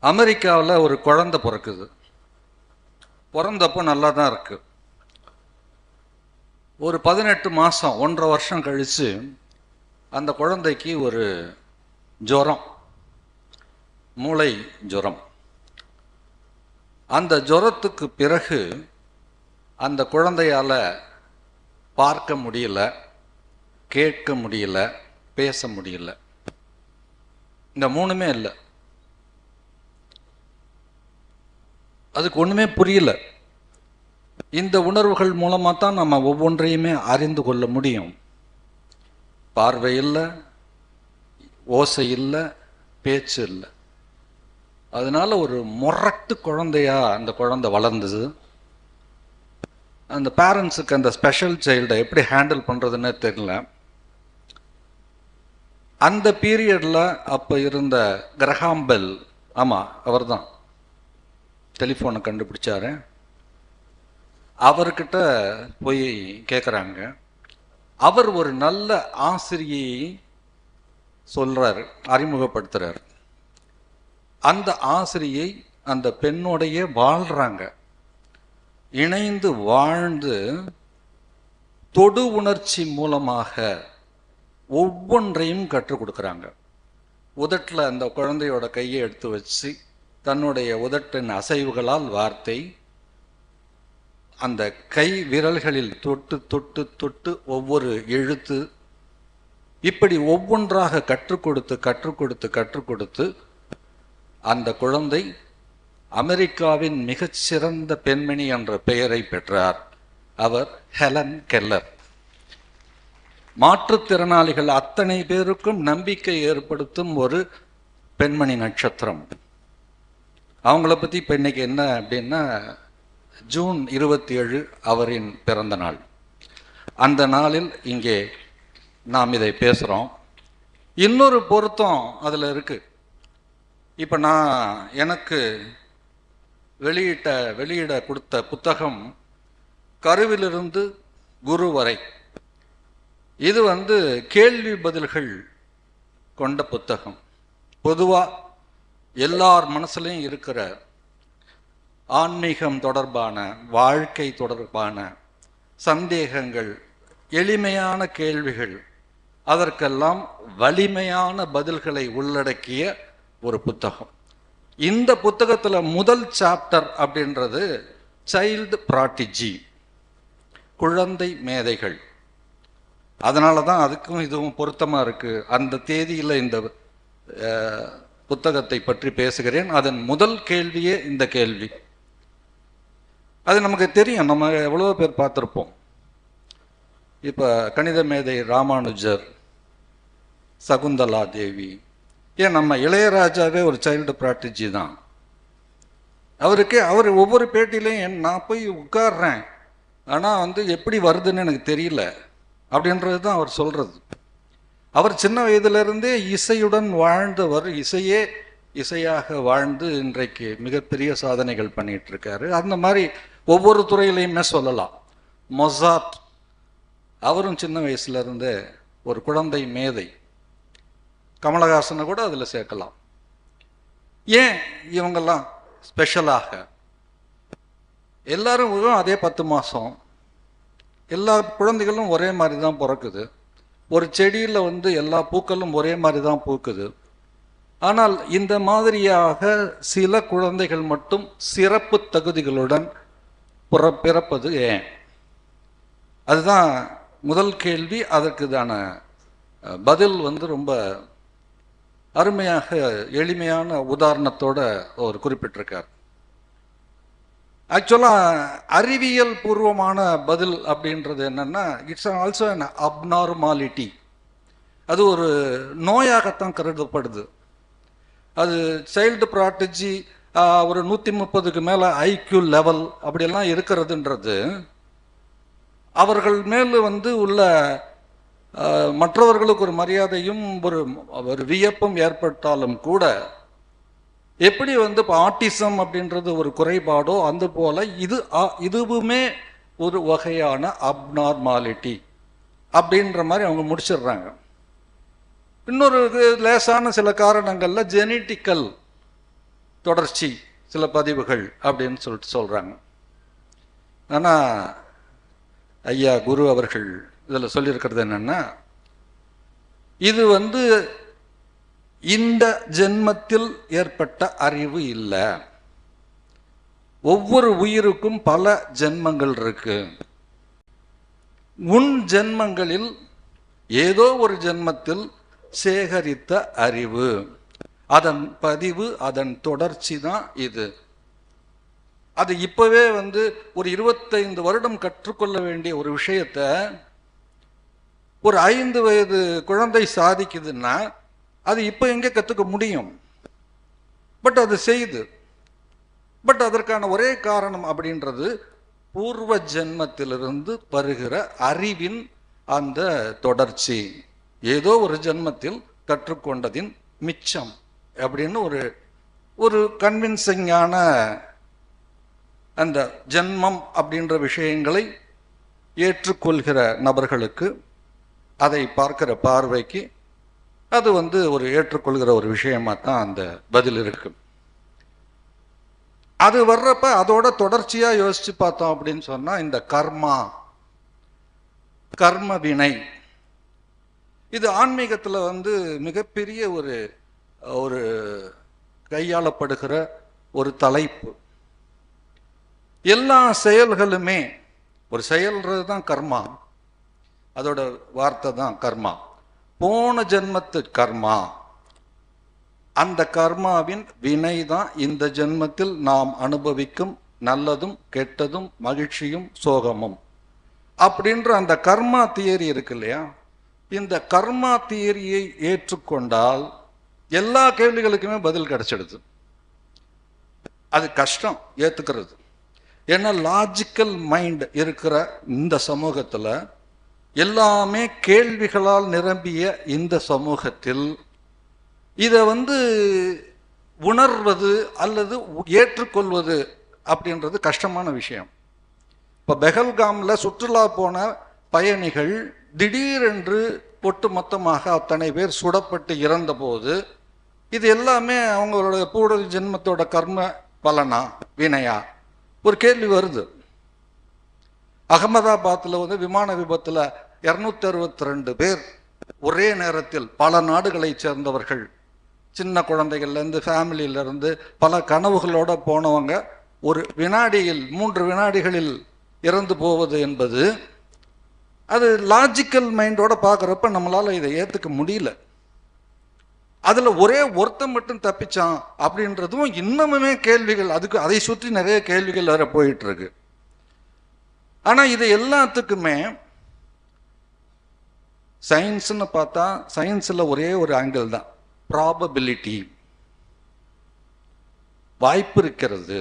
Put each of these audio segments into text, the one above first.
அமெரிக்காவில் ஒரு குழந்தை பிறக்குது. பிறந்தப்போ நல்லா தான் இருக்கு. ஒரு பதினெட்டு மாதம் ஒன்றரை வருஷம் கழித்து அந்த குழந்தைக்கு ஒரு ஜுரம் மூளை ஜுரம். அந்த ஜுரத்துக்கு பிறகு அந்த குழந்தையால் பார்க்க முடியல கேட்க முடியல பேச முடியல. இந்த மூணுமே இல்லை. அதுக்கு ஒன்றுமே புரியல. இந்த உணர்வுகள் மூலமாக தான் நம்ம ஒவ்வொன்றையுமே அறிந்து கொள்ள முடியும். பார்வை இல்லை ஓசை இல்லை பேச்சு இல்லை. அதனால் ஒரு முரட்டு குழந்தையா அந்த குழந்தை வளர்ந்தது. அந்த பேரண்ட்ஸுக்கு அந்த ஸ்பெஷல் சைல்டை எப்படி ஹேண்டில் பண்ணுறதுன்னே தெரியல. அந்த பீரியடில் அப்போ இருந்த கிரஹாம்பெல் ஆமாம் அவர் தான் டெலிஃபோனை கண்டுபிடிச்சாரு. அவர்கிட்ட போய் கேட்குறாங்க அவர் ஒரு நல்ல ஆசிரியை சொல்கிறார் அறிமுகப்படுத்துகிறார் அந்த ஆசிரியை அந்த பெண்ணோடைய வாழ்கிறாங்க இணைந்து வாழ்ந்து தொடு உணர்ச்சி மூலமாக ஒவ்வொன்றையும் கற்றுக் கொடுக்குறாங்க. உதட்டில் அந்த குழந்தையோட கையை எடுத்து வச்சு தன்னுடைய உதட்டின் அசைவுகளால் வார்த்தை அந்த கை விரல்களில் தொட்டு தொட்டு தொட்டு ஒவ்வொரு எழுத்து இப்படி ஒவ்வொன்றாக கற்றுக் கொடுத்து கற்றுக் கொடுத்து கற்றுக் கொடுத்து அந்த குழந்தை அமெரிக்காவின் மிகச்சிறந்த பெண்மணி என்ற பெயரை பெற்றார். அவர் ஹெலன் கெல்லர். மாற்றுத்திறனாளிகள் அத்தனை பேருக்கும் நம்பிக்கை ஏற்படுத்தும் ஒரு பெண்மணி நட்சத்திரம். அவங்கள பற்றி இப்போ இன்றைக்கி என்ன அப்படின்னா ஜூன் இருபத்தி ஏழு அவரின் பிறந்த நாள். அந்த நாளில் இங்கே நாம் இதை பேசுகிறோம் இன்னொரு பொருத்தம் அதில் இருக்குது இப்போ நான் எனக்கு வெளியிட்ட வெளியிட கொடுத்த புத்தகம் கருவிலிருந்து குரு வரை. இது வந்து கேள்வி பதில்கள் கொண்ட புத்தகம். பொதுவாக எல்லார் மனசுலையும் இருக்கிற ஆன்மீகம் தொடர்பான வாழ்க்கை தொடர்பான சந்தேகங்கள் எளிமையான கேள்விகள் அதற்கெல்லாம் வலிமையான பதில்களை உள்ளடக்கிய ஒரு புத்தகம். இந்த புத்தகத்தில் முதல் சாப்டர் அப்படின்றது சைல்டு ப்ராட்டிஜி குழந்தை மேதைகள். அதனால தான் அதுக்கும் இதுவும் பொருத்தமாக இருக்குது அந்த தேதியில் இந்த புத்தகத்தை பற்றி பேசுகிறேன். அதன் முதல் கேள்வியே இந்த கேள்வி. அது நமக்கு தெரியும். நம்ம எவ்வளோ பேர் பார்த்துருப்போம். இப்போ கணித மேதை ராமானுஜர் சகுந்தலா தேவி. ஏன் நம்ம இளையராஜாவே ஒரு சைல்டு ப்ராட்டஜி தான். அவருக்கு அவர் ஒவ்வொரு பேட்டிலையும் நான் போய் உட்கார்றேன். ஆனால் வந்து எப்படி வருதுன்னு எனக்கு தெரியல. அப்படின்றது தான் அவர் சொல்கிறது அவர் சின்ன வயதிலிருந்தே இசையுடன் வாழ்ந்தவர். இசையே இசையாக வாழ்ந்து இன்றைக்கு மிகப்பெரிய சாதனைகள் பண்ணிட்டு இருக்காரு அந்த மாதிரி ஒவ்வொரு துறையிலையுமே சொல்லலாம். மொசாட் அவரும் சின்ன வயசுலேருந்தே ஒரு குழந்தை மேதை. கமலஹாசனை கூட அதில் சேர்க்கலாம். ஏன் இவங்கெல்லாம் ஸ்பெஷலாக? எல்லாரும் அதே பத்து மாதம் எல்லா குழந்தைகளும் ஒரே மாதிரி தான் பிறக்குது. ஒரு செடியில் வந்து எல்லா பூக்களும் ஒரே மாதிரி தான் பூக்குது. ஆனால் இந்த மாதிரியாக சில குழந்தைகள் மட்டும் சிறப்பு தகுதிகளுடன் பிற பிறப்பது ஏன்? அதுதான் முதல் கேள்வி. அதற்குதான பதில் வந்து ரொம்ப அருமையாக எளிமையான உதாரணத்தோட அவர் குறிப்பிட்டிருக்கார். ஆக்சுவலாக அறிவியல் பூர்வமான பதில் அப்படின்றது என்னென்னா இட்ஸ் ஆல்சோ an அப்நார்மாலிட்டி அது ஒரு நோயாகத்தான் கருதப்படுது. அது சைல்டு ப்ராட்டஜி ஒரு நூற்றி முப்பதுக்கு மேலே ஐக்யூ லெவல் அப்படியெல்லாம் இருக்கிறதுன்றது அவர்கள் மேல் வந்து உள்ள மற்றவர்களுக்கு ஒரு மரியாதையும் ஒரு ஒரு வியப்பும் ஏற்பட்டாலும் கூட எப்படி வந்து இப்போ ஆட்டிசம் அப்படின்றது ஒரு குறைபாடோ அந்த போல் இது இதுவுமே ஒரு வகையான அப்நார்மாலிட்டி அப்படின்ற மாதிரி அவங்க முடிச்சிடுறாங்க. இன்னொரு லேசான சில காரணங்களில் ஜெனட்டிக்கல் தொடர்ச்சி சில பதிவுகள் அப்படின்னு சொல்லிட்டு சொல்கிறாங்க ஆனால் ஐயா குரு அவர்கள் இதில் சொல்லியிருக்கிறது என்னென்னா இது வந்து இந்த ஜென்மத்தில் ஏற்பட்ட அறிவு இல்லை. ஒவ்வொரு உயிருக்கும் பல ஜென்மங்கள் இருக்கு. உன் ஜென்மங்களில் ஏதோ ஒரு ஜென்மத்தில் சேகரித்த அறிவு. அதன் பதிவு அதன் தொடர்ச்சி தான் இது. அது இப்பவே வந்து ஒரு இருபத்தைந்து வருடம் கற்றுக்கொள்ள வேண்டிய ஒரு விஷயத்த ஒரு ஐந்து வயது குழந்தை சாதிக்குதுன்னா அது இப்போ எங்கே கற்றுக்க முடியும்? பட் அது செய்து. பட் அதற்கான ஒரே காரணம் அப்படின்றது பூர்வ ஜென்மத்திலிருந்து வருகிற அறிவின் அந்த தொடர்ச்சி. ஏதோ ஒரு ஜென்மத்தில் கற்றுக்கொண்டதின் மிச்சம் அப்படின்னு ஒரு ஒரு கன்வின்சிங்கான அந்த ஜென்மம் அப்படின்ற விஷயங்களை ஏற்றுக்கொள்கிற நபர்களுக்கு அதை பார்க்கிற பார்வைக்கு அது வந்து ஒரு ஏற்றுக்கொள்கிற ஒரு விஷயமா தான் அந்த பதில் இருக்கு. அது வர்றப்ப அதோட தொடர்ச்சியாக யோசிச்சு பார்த்தோம் அப்படின்னு சொன்னால் இந்த கர்மா கர்ம வினை இது ஆன்மீகத்தில் வந்து மிகப்பெரிய ஒரு ஒரு கையாளப்படுகிற ஒரு தலைப்பு. எல்லா செயல்களுமே ஒரு செயல்றது தான் கர்மா அதோட வார்த்தை தான் கர்மா. போன ஜென்மத்து கர்மா. அந்த கர்மாவின் வினை தான் இந்த ஜென்மத்தில் நாம் அனுபவிக்கும் நல்லதும் கெட்டதும் மகிழ்ச்சியும் சோகமும். அப்படின்ற அந்த கர்மா தியரி இருக்கு இல்லையா? இந்த கர்மா தியரியை ஏற்றுக்கொண்டால் எல்லா கேள்விகளுக்குமே பதில் கிடைச்சிடுது. அது கஷ்டம் ஏத்துக்கிறது. ஏன்னா லாஜிக்கல் மைண்ட் இருக்கிற இந்த சமூகத்துல எல்லாமே கேள்விகளால் நிரம்பிய இந்த சமூகத்தில் இதை வந்து உணர்வது அல்லது ஏற்றுக்கொள்வது அப்படின்றது கஷ்டமான விஷயம். இப்போ பெஹல்காம்ல சுற்றுலா போன பயணிகள் திடீரென்று ஒட்டு மொத்தமாக அத்தனை பேர் சுடப்பட்டு இறந்தபோது இது எல்லாமே அவங்களோட பூடல் ஜென்மத்தோட கர்ம பலனா வினையா? ஒரு கேள்வி வருது. அகமதாபாத்தில் வந்து விமான விபத்தில் இரநூத்தி அறுபத்தி ரெண்டு பேர் ஒரே நேரத்தில் பல நாடுகளைச் சேர்ந்தவர்கள். சின்ன குழந்தைகள்லேருந்து ஃபேமிலியிலேருந்து பல கனவுகளோடு போனவங்க ஒரு வினாடியில் மூன்று வினாடிகளில் இறந்து போவது என்பது அது லாஜிக்கல் மைண்டோட பார்க்குறப்ப நம்மளால் இதை ஏற்றுக்க முடியல. அதில் ஒரே ஒருத்தன் மட்டும் தப்பிச்சான் அப்படின்றதும் இன்னமுமே கேள்விகள் அதுக்கு அதை சுற்றி நிறைய கேள்விகள் வேற போயிட்டுருக்கு ஆனால் இது எல்லாத்துக்குமே சயின்ஸ்னு பார்த்தா சயின்ஸில் ஒரே ஒரு ஆங்கிள் தான். ப்ராபபிலிட்டி வாய்ப்பு இருக்கிறது.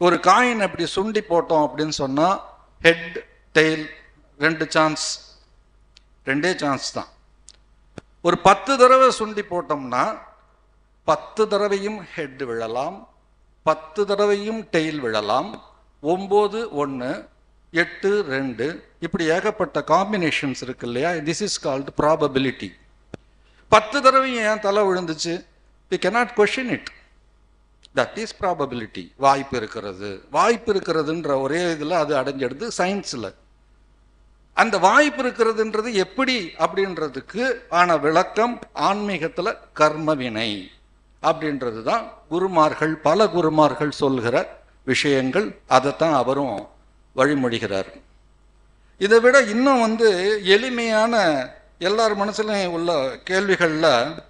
ஒரு காயின் அப்படி சுண்டி போட்டோம் அப்படின்னு சொன்னால் ஹெட் டெய்ல் ரெண்டு சான்ஸ் ரெண்டே சான்ஸ் தான். ஒரு பத்து தடவை சுண்டி போட்டோம்னா பத்து தடவையும் ஹெட் விழலாம் பத்து தடவையும் டெய்ல் விழலாம் ஒம்பது ஒன்று எட்டு ரெண்டு. இப்படி ஏகப்பட்ட காம்பினேஷன்ஸ் இருக்கு இல்லையா? திஸ் இஸ் கால்டு ப்ராபபிலிட்டி பத்து தடவையும் ஏன் தலை விழுந்துச்சு? We cannot question it that is probability வாய்ப்பு இருக்கிறது. வாய்ப்பு இருக்கிறதுன்ற ஒரே இதில் அது அடைஞ்செடுது சயின்ஸில் அந்த வாய்ப்பு இருக்கிறதுன்றது எப்படி? அப்படின்றதுக்கு ஆன விளக்கம் ஆன்மீகத்தில் கர்மவினை அப்படின்றது தான் குருமார்கள் பல குருமார்கள் சொல்கிற விஷயங்கள் அதைத்தான் அவரும் வழிமொழிகிறார். இதை விட இன்னும் வந்து எளிமையான எல்லார் மனசுலையும் உள்ள கேள்விகளில்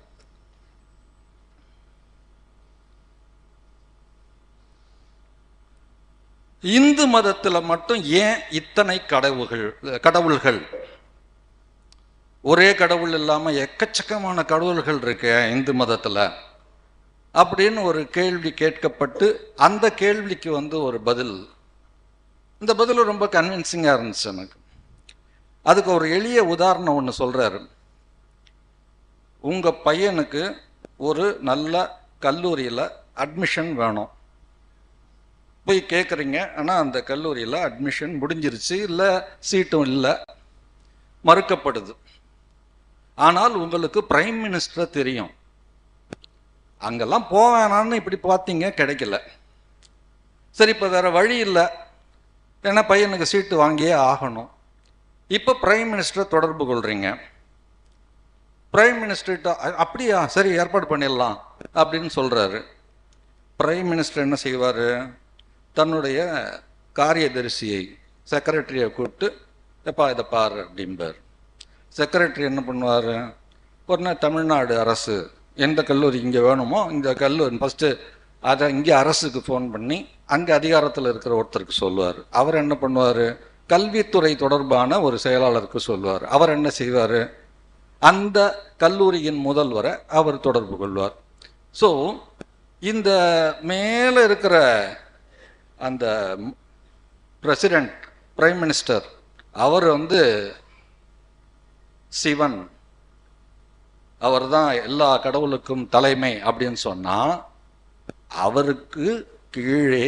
இந்து மதத்தில் மட்டும் ஏன் இத்தனை கடவுள்கள் கடவுள்கள்? ஒரே கடவுள் இல்லாமல் எக்கச்சக்கமான கடவுள்கள் இருக்கு இந்து மதத்தில். அப்படின்னு ஒரு கேள்வி கேட்கப்பட்டு அந்த கேள்விக்கு வந்து ஒரு பதில். இந்த பதில் ரொம்ப கன்வின்சிங்காக இருந்துச்சு எனக்கு. அதுக்கு ஒரு எளிய உதாரணம் ஒன்று சொல்கிறாரு உங்கள் பையனுக்கு ஒரு நல்ல கல்லூரியில் அட்மிஷன் வேணும். போய் கேட்குறீங்க ஆனால் அந்த கல்லூரியில் அட்மிஷன் முடிஞ்சிருச்சு இல்லை சீட்டும் இல்லை மறுக்கப்படுது. ஆனால் உங்களுக்கு பிரைம் மினிஸ்டரை தெரியும். அங்கெல்லாம் போவேணான்னு இப்படி பார்த்தீங்க கிடைக்கல. சரி இப்போ வேற வழி இல்லை. ஏன்னா பையனுக்கு சீட்டு வாங்கியே ஆகணும். இப்போ பிரைம் மினிஸ்டரை தொடர்பு கொள்கிறீங்க பிரைம் மினிஸ்டர்கிட்ட அப்படியா? சரி ஏற்பாடு பண்ணிடலாம் அப்படின்னு சொல்கிறாரு பிரைம் மினிஸ்டர் என்ன செய்வார்? தன்னுடைய காரியதரிசியை செக்ரட்டரியை கூப்பிட்டு எப்பா இதை பாரு அப்படிம்பார். செக்ரட்டரி என்ன பண்ணுவார்? உடனே தமிழ்நாடு அரசு எந்த கல்லூரி இங்கே வேணுமோ இந்த கல்லூரி ஃபஸ்ட்டு அதை இங்கே அரசுக்கு ஃபோன் பண்ணி அங்கே அதிகாரத்தில் இருக்கிற ஒருத்தருக்கு சொல்லுவார். அவர் என்ன பண்ணுவார்? கல்வித்துறை தொடர்பான ஒரு செயலாளருக்கு சொல்லுவார். அவர் என்ன செய்வார்? அந்த கல்லூரியின் முதல்வரை அவர் தொடர்பு கொள்வார். ஸோ இந்த மேலே இருக்கிற அந்த பிரசிடென்ட் பிரைம் மினிஸ்டர் அவர் வந்து சிவன் அவர்தான் எல்லா கடவுளுக்கும் தலைமை அப்படின்னு சொன்னால் அவருக்கு கீழே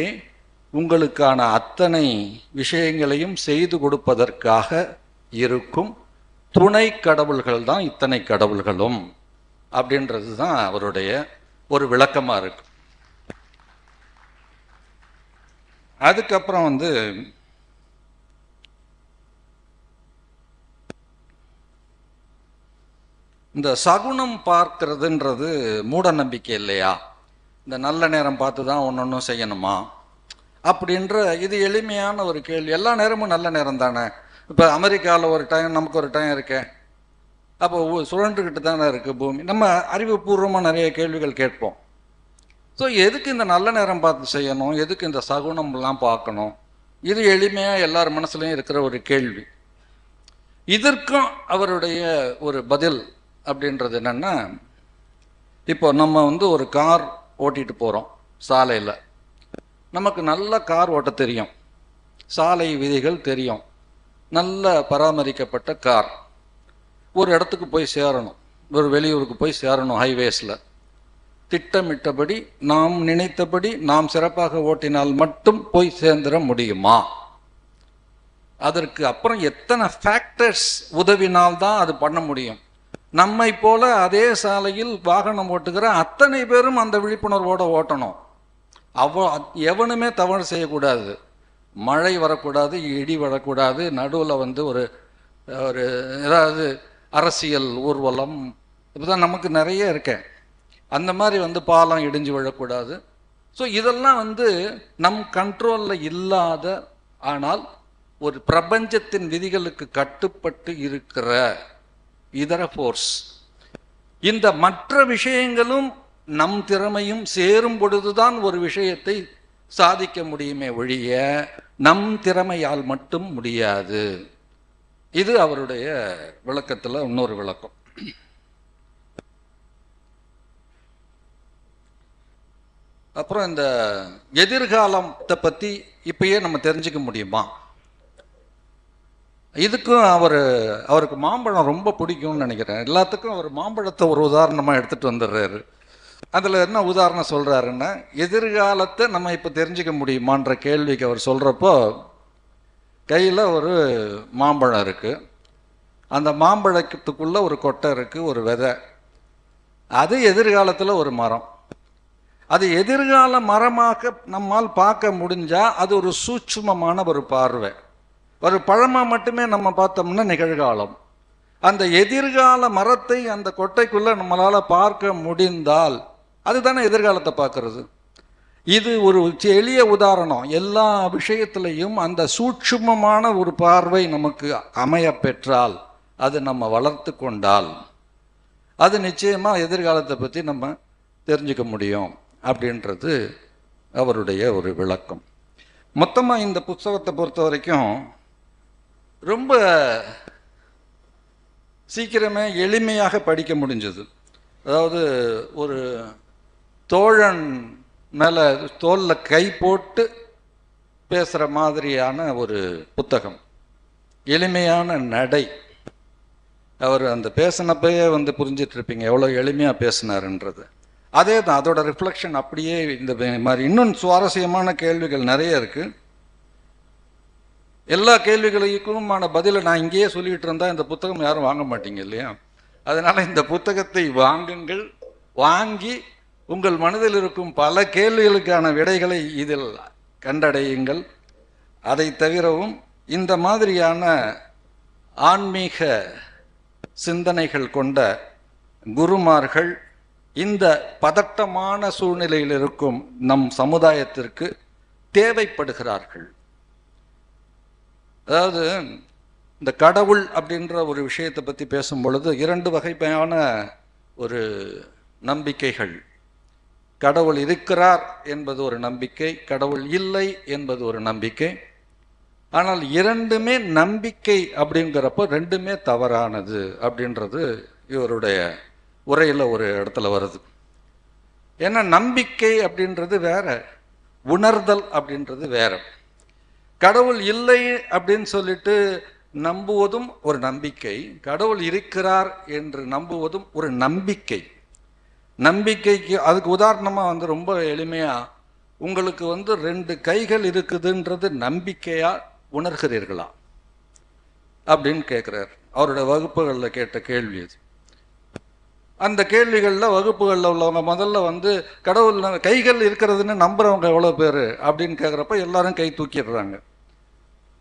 உங்களுக்கான அத்தனை விஷயங்களையும் செய்து கொடுப்பதற்காக இருக்கும் துணை கடவுள்கள் தான் இத்தனை கடவுள்களும் அப்படின்றது தான் அவருடைய ஒரு விளக்கமாக இருக்கு. அதுக்கப்புறம் வந்து இந்த சகுனம் பார்க்கறதுன்றது மூட நம்பிக்கை இல்லையா? இந்த நல்ல நேரம் பார்த்து தான் ஒன்று ஒன்றும் செய்யணுமா? அப்படின்ற இது எளிமையான ஒரு கேள்வி. எல்லா நேரமும் நல்ல நேரம் தானே? இப்போ அமெரிக்காவில் ஒரு டைம் நமக்கு ஒரு டைம் இருக்கேன் அப்போ சுழன்றுக்கிட்டு தானே இருக்குது பூமி. நம்ம அறிவுபூர்வமாக நிறைய கேள்விகள் கேட்போம். ஸோ எதுக்கு இந்த நல்ல நேரம் பார்த்து செய்யணும்? எதுக்கு இந்த சகுனம்லாம் பார்க்கணும்? இது எளிமையாக எல்லார் மனசுலையும் இருக்கிற ஒரு கேள்வி. இதற்கும் அவருடைய ஒரு பதில். அப்படின்றது என்னென்னா இப்போ நம்ம வந்து ஒரு கார் ஓட்டிகிட்டு போகிறோம் சாலையில். நமக்கு நல்ல கார் ஓட்ட தெரியும். சாலை விதிகள் தெரியும். நல்ல பராமரிக்கப்பட்ட கார். ஒரு இடத்துக்கு போய் சேரணும். ஒரு வெளியூருக்கு போய் சேரணும் ஹைவேஸில். திட்டமிட்டபடி நாம் நினைத்தபடி நாம் சிறப்பாக ஓட்டினால் மட்டும் போய் சேர்ந்துட முடியுமா? அதற்கு அப்புறம் எத்தனை ஃபேக்டர்ஸ் உதவினால் தான் அது பண்ண முடியும்? நம்மை போல அதே சாலையில் வாகனம் ஓட்டுகிற அத்தனை பேரும் அந்த விழிப்புணர்வோடு ஓட்டணும். அவ எவனுமே தவறு செய்யக்கூடாது. மழை வரக்கூடாது இடி வரக்கூடாது நடுவில் வந்து ஒரு ஒரு ஏதாவது அரசியல் ஊர்வலம் இப்போதான் நமக்கு நிறைய இருக்கேன் அந்த மாதிரி வந்து பாலம் இடிஞ்சு விழக்கூடாது. ஸோ இதெல்லாம் வந்து நம் கண்ட்ரோலில் இல்லாத ஆனால் ஒரு பிரபஞ்சத்தின் விதிகளுக்கு கட்டுப்பட்டு இருக்கிற இதர ஃபோர்ஸ் இந்த மற்ற விஷயங்களும் நம் திறமையும் சேரும் பொழுதுதான் ஒரு விஷயத்தை சாதிக்க முடியுமே ஒழிய நம் திறமையால் மட்டும் முடியாது. இது அவருடைய விளக்கத்தில் இன்னொரு விளக்கம். அப்புறம் இந்த எதிர்காலத்தை பற்றி இப்பயே நம்ம தெரிஞ்சுக்க முடியுமா? இதுக்கும் அவர் அவருக்கு மாம்பழம் ரொம்ப பிடிக்கும்னு நினைக்கிறேன். எல்லாத்துக்கும் அவர் மாம்பழத்தை ஒரு உதாரணமாக எடுத்துகிட்டு வந்துடுறாரு. அதில் என்ன உதாரணம் சொல்கிறாருன்னா எதிர்காலத்தை நம்ம இப்போ தெரிஞ்சுக்க முடியுமான்ற கேள்விக்கு அவர் சொல்கிறப்போ கையில் ஒரு மாம்பழம் இருக்குது அந்த மாம்பழத்துக்குள்ளே ஒரு கொட்டை இருக்குது ஒரு விதை. அது எதிர்காலத்தில் ஒரு மரம். அது எதிர்கால மரமாக நம்மால் பார்க்க முடிஞ்சால் அது ஒரு சூட்சுமமான ஒரு பார்வை. ஒரு பழமாக மட்டுமே நம்ம பார்த்தோம்னா நிகழ்காலம். அந்த எதிர்கால மரத்தை அந்த கொட்டைக்குள்ளே நம்மளால் பார்க்க முடிந்தால் அதுதானே எதிர்காலத்தை பார்க்கறது. இது ஒரு எளிய உதாரணம். எல்லா விஷயத்திலையும் அந்த சூட்சுமமான ஒரு பார்வை நமக்கு அமைய பெற்றால் அது நம்ம வளர்த்து கொண்டால் அது நிச்சயமாக எதிர்காலத்தை பற்றி நம்ம தெரிஞ்சுக்க முடியும் அப்படின்றது அவருடைய ஒரு விளக்கம். மொத்தமாக இந்த புத்தகத்தை பொறுத்த வரைக்கும் ரொம்ப சீக்கிரமே எளிமையாக படிக்க முடிஞ்சது. அதாவது ஒரு தோழன் மேலே தோலில் கை போட்டு பேசுகிற மாதிரியான ஒரு புத்தகம். எளிமையான நடை. அவர் அந்த பேசினப்பயே வந்து புரிஞ்சிட்ருப்பீங்க எவ்வளோ எளிமையாக பேசினாருன்றது. அதே தான் அதோட ரிஃப்ளெக்ஷன் அப்படியே இந்த மாதிரி. இன்னும் சுவாரஸ்யமான கேள்விகள் நிறைய இருக்குது எல்லா கேள்விகளுக்குமான பதிலை நான் இங்கேயே சொல்லிகிட்டு இருந்தால் இந்த புத்தகம் யாரும் வாங்க மாட்டீங்க இல்லையா? அதனால் இந்த புத்தகத்தை வாங்குங்கள். வாங்கி உங்கள் மனதில் இருக்கும் பல கேள்விகளுக்கான விடைகளை இதில் கண்டடையுங்கள். அதை தவிரவும் இந்த மாதிரியான ஆன்மீக சிந்தனைகள் கொண்ட குருமார்கள் இந்த பதட்டமான சூழ்நிலையில் இருக்கும் நம் சமுதாயத்திற்கு தேவைப்படுகிறார்கள். அதாவது இந்த கடவுள் அப்படின்ற ஒரு விஷயத்தை பற்றி பேசும் பொழுது இரண்டு வகைப்பையான ஒரு நம்பிக்கைகள். கடவுள் இருக்கிறார் என்பது ஒரு நம்பிக்கை கடவுள் இல்லை என்பது ஒரு நம்பிக்கை. ஆனால் இரண்டுமே நம்பிக்கை அப்படிங்கிறப்போ ரெண்டுமே தவறானது அப்படின்றது இவருடைய உரையில் ஒரு இடத்துல வருது. ஏன்னா நம்பிக்கை அப்படின்றது வேற உணர்தல் அப்படின்றது வேற. கடவுள் இல்லை அப்படின்னு சொல்லிட்டு நம்புவதும் ஒரு நம்பிக்கை. கடவுள் இருக்கிறார் என்று நம்புவதும் ஒரு நம்பிக்கை. நம்பிக்கைக்கு அதுக்கு உதாரணமாக வந்து ரொம்ப எளிமையாக உங்களுக்கு வந்து ரெண்டு கைகள் இருக்குதுன்றது நம்பிக்கையாக உணர்கிறீர்களா? அப்படின்னு கேட்குறார் அவருடைய வகுப்புகளில் கேட்ட கேள்வி அது. அந்த கேள்விகளில் வகுப்புகளில் உள்ளவங்க முதல்ல வந்து கடவுள் கைகள் இருக்கிறதுன்னு நம்புறவங்க எவ்வளோ பேர் அப்படின்னு கேட்குறப்ப எல்லாரும் கை தூக்கிடுறாங்க.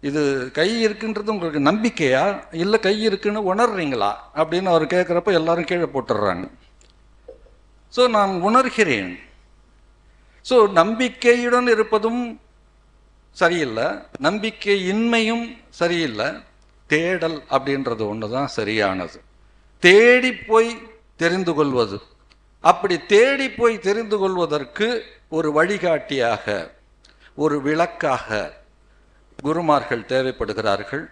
இது கை இருக்குன்றது உங்களுக்கு நம்பிக்கையா? இல்லை கை இருக்குன்னு உணர்றீங்களா? அப்படின்னு அவர் கேட்குறப்ப எல்லாரும் கீழே போட்டுடுறாங்க. ஸோ நான் உணர்கிறேன். ஸோ நம்பிக்கையுடன் இருப்பதும் சரியில்லை நம்பிக்கையின்மையும் சரியில்லை. தேடல் அப்படின்றது ஒன்று தான் சரியானது. தேடி போய் தெரிந்து கொள்வது. அப்படி தேடி போய் தெரிந்து கொள்வதற்கு ஒரு வழிகாட்டியாக ஒரு விளக்காக குருமார்கள் தேவைப்படுகிறார்கள்.